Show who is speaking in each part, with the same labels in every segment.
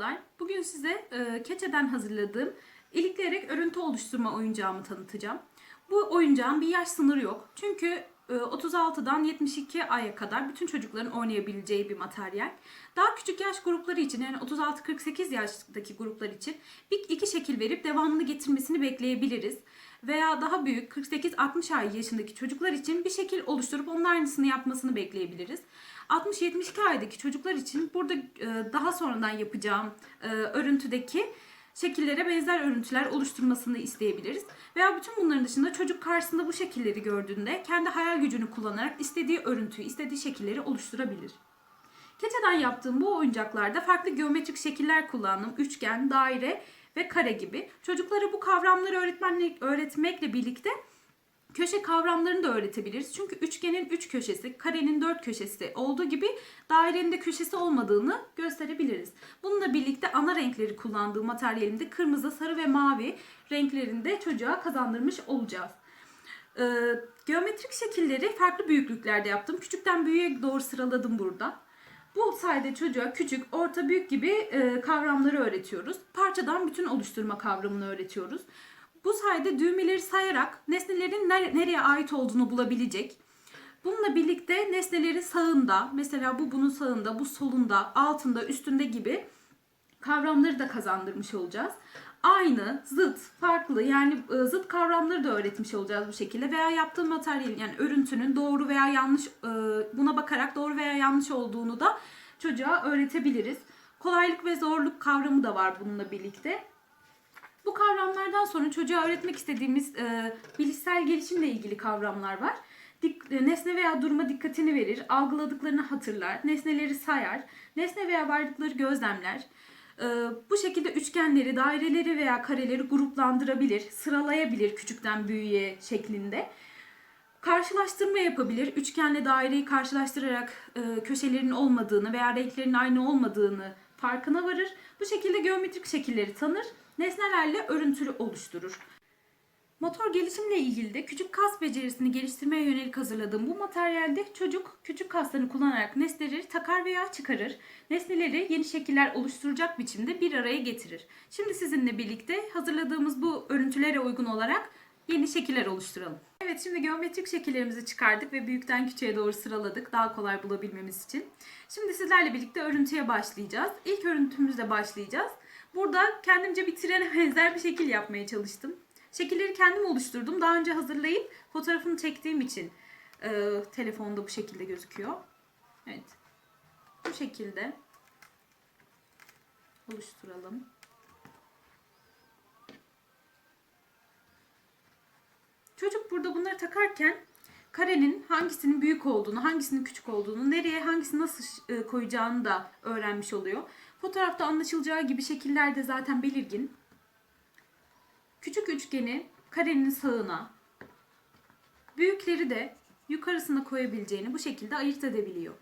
Speaker 1: Merhabalar. Bugün size e, keçeden hazırladığım ilikleyerek örüntü oluşturma oyuncağımı tanıtacağım. Bu oyuncağın bir yaş sınırı yok. Çünkü e, 36'dan 72 aya kadar bütün çocukların oynayabileceği bir materyal. Daha küçük yaş grupları için yani 36-48 yaştaki gruplar için bir iki şekil verip devamını getirmesini bekleyebiliriz. Veya daha büyük 48-60 ay yaşındaki çocuklar için bir şekil oluşturup onun aynısını yapmasını bekleyebiliriz. 60-72 aydaki çocuklar için burada e, daha sonradan yapacağım e, örüntüdeki şekillere benzer örüntüler oluşturmasını isteyebiliriz. Veya bütün bunların dışında çocuk karşısında bu şekilleri gördüğünde kendi hayal gücünü kullanarak istediği örüntüyü, istediği şekilleri oluşturabilir. Keçeden yaptığım bu oyuncaklarda farklı geometrik şekiller kullandım. Üçgen, daire ve kare gibi. Çocuklara bu kavramları öğretmenle, öğretmekle birlikte köşe kavramlarını da öğretebiliriz. Çünkü üçgenin üç köşesi, karenin dört köşesi olduğu gibi dairenin de köşesi olmadığını gösterebiliriz. Bununla birlikte ana renkleri kullandığı materyalimde kırmızı, sarı ve mavi renklerinde çocuğa kazandırmış olacağız. Ee, geometrik şekilleri farklı büyüklüklerde yaptım. Küçükten büyüğe doğru sıraladım burada. Bu sayede çocuğa küçük, orta, büyük gibi e, kavramları öğretiyoruz. Parçadan bütün oluşturma kavramını öğretiyoruz. Bu sayede düğmeleri sayarak nesnelerin ner- nereye ait olduğunu bulabilecek. Bununla birlikte nesnelerin sağında, mesela bu bunun sağında, bu solunda, altında, üstünde gibi kavramları da kazandırmış olacağız. Aynı, zıt, farklı yani e, zıt kavramları da öğretmiş olacağız bu şekilde veya yaptığım materyalin yani örüntünün doğru veya yanlış e, buna bakarak doğru veya yanlış olduğunu da çocuğa öğretebiliriz. Kolaylık ve zorluk kavramı da var bununla birlikte. Bu kavramlardan sonra çocuğa öğretmek istediğimiz e, bilişsel gelişimle ilgili kavramlar var. Dik, e, nesne veya duruma dikkatini verir, algıladıklarını hatırlar, nesneleri sayar, nesne veya varlıkları gözlemler. E, bu şekilde üçgenleri, daireleri veya kareleri gruplandırabilir, sıralayabilir küçükten büyüğe şeklinde. Karşılaştırma yapabilir. Üçgenle daireyi karşılaştırarak e, köşelerin olmadığını veya renklerin aynı olmadığını farkına varır. Bu şekilde geometrik şekilleri tanır, nesnelerle örüntülü oluşturur. Motor gelişimle ilgili de küçük kas becerisini geliştirmeye yönelik hazırladığım bu materyalde çocuk küçük kaslarını kullanarak nesneleri takar veya çıkarır. Nesneleri yeni şekiller oluşturacak biçimde bir araya getirir. Şimdi sizinle birlikte hazırladığımız bu örüntülere uygun olarak yeni şekiller oluşturalım. Evet şimdi geometrik şekillerimizi çıkardık ve büyükten küçüğe doğru sıraladık daha kolay bulabilmemiz için. Şimdi sizlerle birlikte örüntüye başlayacağız. İlk örüntümüzle başlayacağız. Burada kendimce bir trene benzer bir şekil yapmaya çalıştım. Şekilleri kendim oluşturdum. Daha önce hazırlayıp fotoğrafını çektiğim için e, telefonda bu şekilde gözüküyor. Evet. Bu şekilde oluşturalım. Çocuk burada bunları takarken karenin hangisinin büyük olduğunu, hangisinin küçük olduğunu, nereye hangisini nasıl e, koyacağını da öğrenmiş oluyor. Fotoğrafta anlaşılacağı gibi şekiller de zaten belirgin. Küçük üçgeni karenin sağına, büyükleri de yukarısına koyabileceğini bu şekilde ayırt edebiliyor.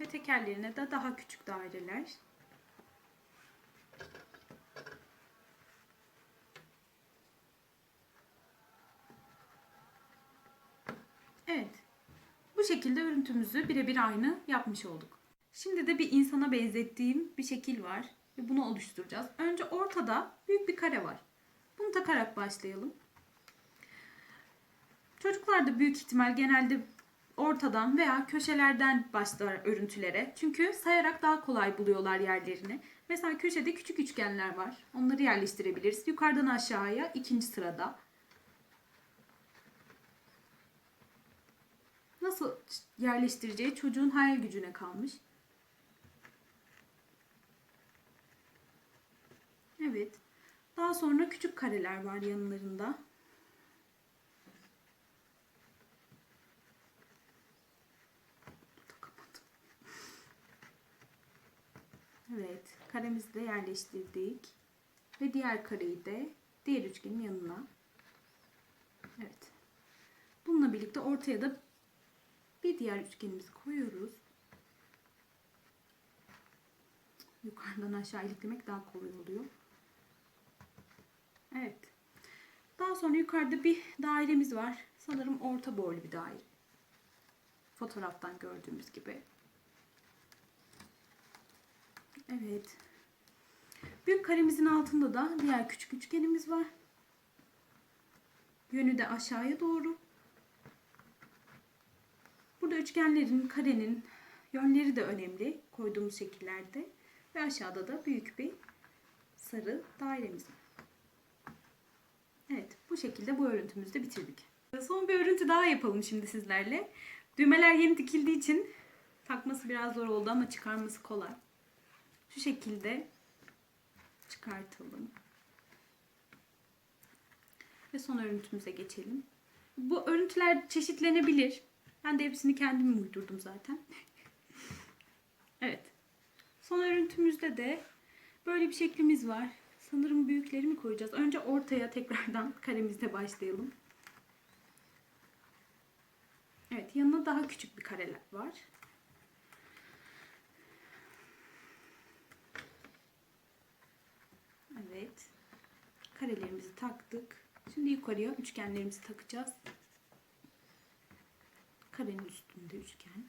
Speaker 1: Ve tekerlerine de daha küçük daireler. Evet. Bu şekilde örüntümüzü birebir aynı yapmış olduk. Şimdi de bir insana benzettiğim bir şekil var ve bunu oluşturacağız. Önce ortada büyük bir kare var. Bunu takarak başlayalım. Çocuklar da büyük ihtimal genelde ortadan veya köşelerden başlar örüntülere. Çünkü sayarak daha kolay buluyorlar yerlerini. Mesela köşede küçük üçgenler var. Onları yerleştirebiliriz. Yukarıdan aşağıya ikinci sırada. Nasıl yerleştireceği çocuğun hayal gücüne kalmış. Evet. Daha sonra küçük kareler var yanlarında. Evet. Karemizi de yerleştirdik. Ve diğer kareyi de diğer üçgenin yanına. Evet. Bununla birlikte ortaya da bir diğer üçgenimizi koyuyoruz. Yukarıdan aşağı iliklemek daha kolay oluyor. Evet. Daha sonra yukarıda bir dairemiz var. Sanırım orta boylu bir daire. Fotoğraftan gördüğümüz gibi. Evet. Büyük karemizin altında da diğer küçük üçgenimiz var. Yönü de aşağıya doğru. Burada üçgenlerin, karenin yönleri de önemli koyduğumuz şekillerde. Ve aşağıda da büyük bir sarı dairemiz var. Evet, bu şekilde bu örüntümüzü de bitirdik. Son bir örüntü daha yapalım şimdi sizlerle. Düğmeler yeni dikildiği için takması biraz zor oldu ama çıkarması kolay. Şu şekilde çıkartalım. Ve son örüntümüze geçelim. Bu örüntüler çeşitlenebilir. Ben de hepsini kendim uydurdum zaten. evet. Son örüntümüzde de böyle bir şeklimiz var. Sanırım büyükleri mi koyacağız? Önce ortaya tekrardan karemizle başlayalım. Evet, yanına daha küçük bir kareler var. Evet. Karelerimizi taktık. Şimdi yukarıya üçgenlerimizi takacağız. Karenin üstünde üçgen.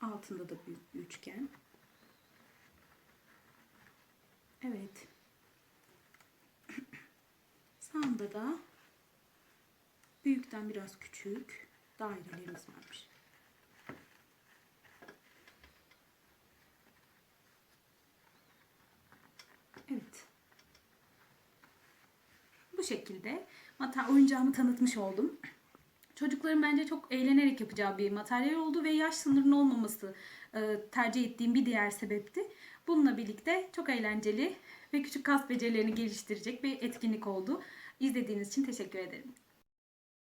Speaker 1: Altında da büyük bir üçgen. Evet. Sağında da büyükten biraz küçük dairelerimiz varmış. Evet. Bu şekilde mata oyuncağımı tanıtmış oldum. Çocukların bence çok eğlenerek yapacağı bir materyal oldu ve yaş sınırının olmaması e, tercih ettiğim bir diğer sebepti. Bununla birlikte çok eğlenceli ve küçük kas becerilerini geliştirecek bir etkinlik oldu. İzlediğiniz için teşekkür ederim.